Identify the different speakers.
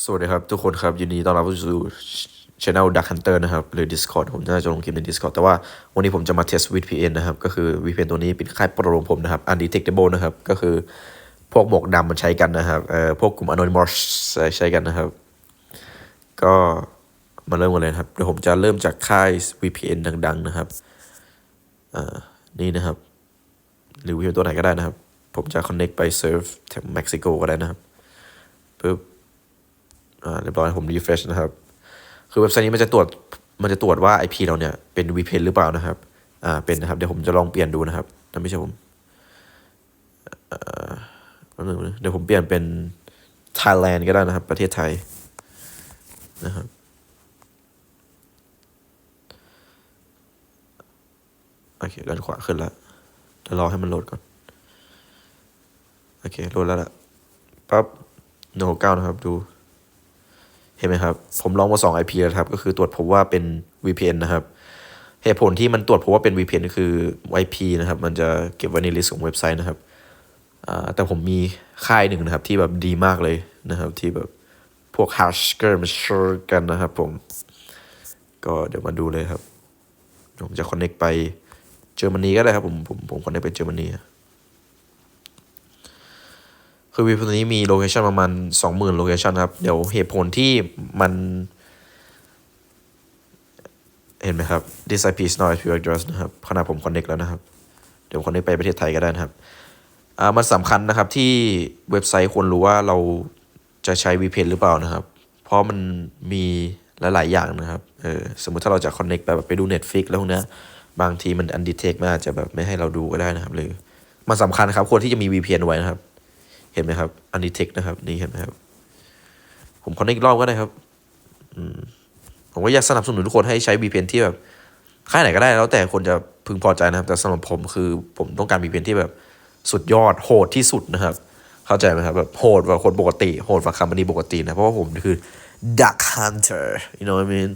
Speaker 1: สวัสดีครับ ทุกคนครับยินดีต้อนรับเข้าสู่ช anel Duck Hunter นะครับ หรือ Discord ผมน่าจะลงคลิปใน Discord แต่ว่าวันนี้ผมจะมา test VPN นะครับ ก็คือ VPN ตัวนี้เป็นค่ายโปรของผมนะครับ undetectable นะครับ ก็คือพวกหมวกดำมันใช้กันนะครับเอ่อพวกกลุ่ม anonymous ใช้กันนะครับ ก็มาเริ่มกันเลยครับ เดี๋ยวผมจะเริ่มจากค่าย VPN ดัง ๆ นะครับอ่านี่นะครับ หรือ VPN ตัวไหนก็ได้นะครับ ผมจะ connect ไปเซิร์ฟแถวเม็กซิโกก็ได้นะครับปึ๊บ อ่าเรียบร้อยผม refresh นะครับ คือเว็บไซต์นี้มันจะตรวจมันจะตรวจว่า IP เราเนี่ยเป็น VPN หรือเปล่านะครับ อ่า เป็นนะครับ เดี๋ยวผมจะลองเปลี่ยนดูนะครับนั่นไม่ใช่ผมเอ่อแป๊บนึงนะเดี๋ยวผมเปลี่ยนเป็น Thailand ก็ได้นะครับ ประเทศไทยนะครับ โอเค ด้านขวาขึ้นแล้วเดี๋ยวรอให้มันโหลดก่อน โอเค โหลดแล้วล่ะปั๊บโนเก้านะครับ ดู ห็นไหมครับ ผมลองมาสอง IP แล้วครับ ก็คือตรวจพบว่าเป็น VPN นะครับ เหตุผลที่มันตรวจพบว่าเป็น VPN ก็คือ IP นะครับ มันจะเก็บไว้ในลิสต์ของเว็บไซต์นะครับ แต่ผมมีค่ายหนึ่งนะครับ ที่แบบดีมากเลยนะครับ ที่แบบพวก hacker มาช่วยกันนะครับผม ก็เดี๋ยวมาดูเลยครับ ผมจะ connect ไปเยอรมนีก็ได้ครับ ผมผมผม connect ไปเยอรมนี คือวีตัวนี้มีโลเคชันประมาณสองหมื่นโลเคชันครับ เดี๋ยวเหตุผลที่มัน เห็นไหมครับ this IP is not IP address นะครับขณะผม connect แล้วนะครับ เดี๋ยว connect ไปประเทศไทยก็ได้นะครับอ่ามันสำคัญนะครับที่เว็บไซต์ควรรู้ว่าเราจะใช้ VPN หรือเปล่านะครับ เพราะมันมีลหลาย ๆ อย่างนะครับ เออ สมมุติถ้าเราจะ connect ไปแบบไปดู Netflix แล้วพวกเนี้ยบางทีมัน undetect มันอาจจะแบบไม่ให้เราดูก็ได้นะครับ หรือ มันสำคัญครับ ควรที่จะมี VPN ไว้นะครับ เห็นไหมครับ อันนี้เทคนะครับ นี่เห็นไหมครับ ผมคอนเนครอบก็ได้ครับ อืมผมก็อยากสนับสนุนทุกคนให้ใช้ VPN ที่แบบค่ายไหนก็ได้แล้วแต่คนจะพึงพอใจนะครับ แต่สำหรับผมคือผมต้องการ VPN ที่แบบสุดยอดโหดที่สุดนะครับ เข้าใจไหมครับแบบโหดกว่าคนปกติโหดกว่าคำบันีปกตินะ เพราะว่าผมคือ Duck Hunter you know what I mean